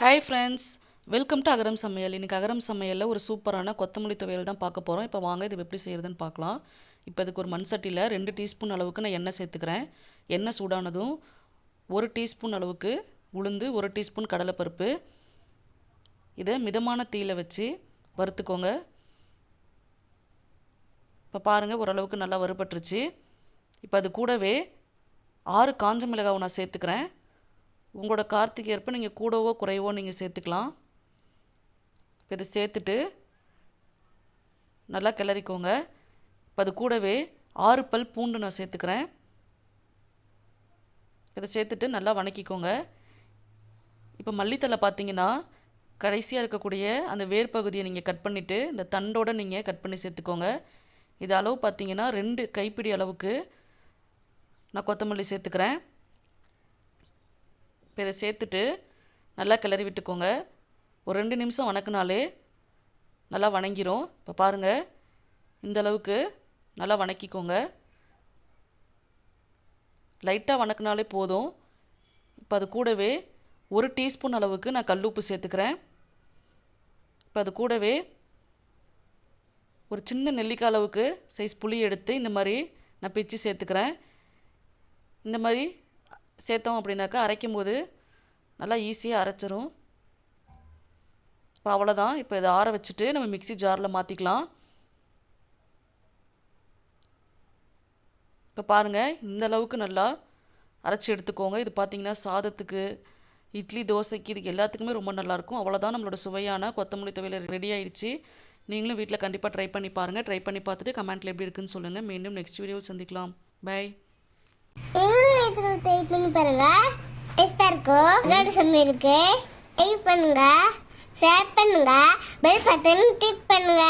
Hi friends welcome to Agaram Samayal இன்றைக்கி அகரம் சமையலில் ஒரு சூப்பரான கொத்தமல்லி துவையல் தான் பார்க்க போகிறோம் இப்போ வாங்க இது எப்படி செய்கிறதுன்னு பார்க்கலாம். இப்போ இதுக்கு ஒரு மண் சட்டியில் ரெண்டு டீஸ்பூன் அளவுக்கு நான் எண்ணெய் சேர்த்துக்கிறேன். எண்ணெய் சூடானதும் ஒரு டீஸ்பூன் அளவுக்கு உளுந்து ஒரு டீஸ்பூன் கடலைப்பருப்பு. இதை மிதமான தீயில் வச்சு வறுத்துக்கோங்க. இப்போ பாருங்கள் ஓரளவுக்கு நல்லா வறுபட்டுருச்சு. இப்போ அது கூடவே ஆறு காஞ்ச மிளகாவை நான் சேர்த்துக்கிறேன். உங்களோட கார்த்திகை ஏற்ப நீங்கள் கூடவோ குறைவோ நீங்கள் சேர்த்துக்கலாம். இப்போ இதை சேர்த்துட்டு நல்லா கிளறிக்கோங்க. இப்போ அது கூடவே ஆறு பல் பூண்டு நான் சேர்த்துக்கிறேன். இதை சேர்த்துட்டு நல்லா வணக்கிக்கோங்க. இப்போ மல்லித்தலை பார்த்தீங்கன்னா கடைசியாக இருக்கக்கூடிய அந்த வேர் பகுதியை நீங்கள் கட் பண்ணிவிட்டு இந்த தண்டோட நீங்கள் கட் பண்ணி சேர்த்துக்கோங்க. இது அளவு பார்த்தீங்கன்னா ரெண்டு கைப்பிடி அளவுக்கு நான் கொத்தமல்லி சேர்த்துக்கிறேன். இப்போ இதை சேர்த்துட்டு நல்லா கிளறி விட்டுக்கோங்க. ஒரு ரெண்டு நிமிஷம் வணக்கினாலே நல்லா வணங்கிரும். இப்போ பாருங்கள் இந்தளவுக்கு நல்லா வணக்கிக்கோங்க. லைட்டாக வணக்கினாலே போதும். இப்போ அது கூடவே ஒரு டீஸ்பூன் அளவுக்கு நான் கல்லுப்பு சேர்த்துக்கிறேன். இப்போ அது கூடவே ஒரு சின்ன நெல்லிக்காய் அளவுக்கு சைஸ் புளி எடுத்து இந்த மாதிரி நான் பிச்சு சேர்த்துக்கிறேன். இந்த மாதிரி சேர்த்தோம் அப்படின்னாக்கா அரைக்கும் போது நல்லா ஈஸியாக அரைச்சிரும். இப்போ அவ்வளோதான் இப்போ இதை ஆற வச்சுட்டு நம்ம மிக்ஸி ஜாரில் மாற்றிக்கலாம் இப்போ பாருங்கள் இந்த அளவுக்கு நல்லா அரைச்சி எடுத்துக்கோங்க. இது பார்த்திங்கன்னா சாதத்துக்கு இட்லி தோசைக்கு இதுக்கு எல்லாத்துக்குமே ரொம்ப நல்லாயிருக்கும். அவ்வளோதான் நம்மளோட சுவையான கொத்தமல்லி துவையல் ரெடி ஆயிடுச்சு நீங்களும் வீட்டில் கண்டிப்பாக ட்ரை பண்ணி பாருங்கள் ட்ரை பண்ணி பார்த்துட்டு கமெண்ட்டில் எப்படி இருக்குன்னு சொல்லுங்கள் மீண்டும் நெக்ஸ்ட் வீடியோவில் சந்திக்கலாம். பை நீங்களும் வீட்டில் ட்ரை பண்ணி பாருங்க டேஸ்டாக இருக்கும் அதாவது சமையலுக்கு டைப் பண்ணுங்க. ஷேர் பண்ணுங்க. பெல் பட்டன் கிளிக் பண்ணுங்க.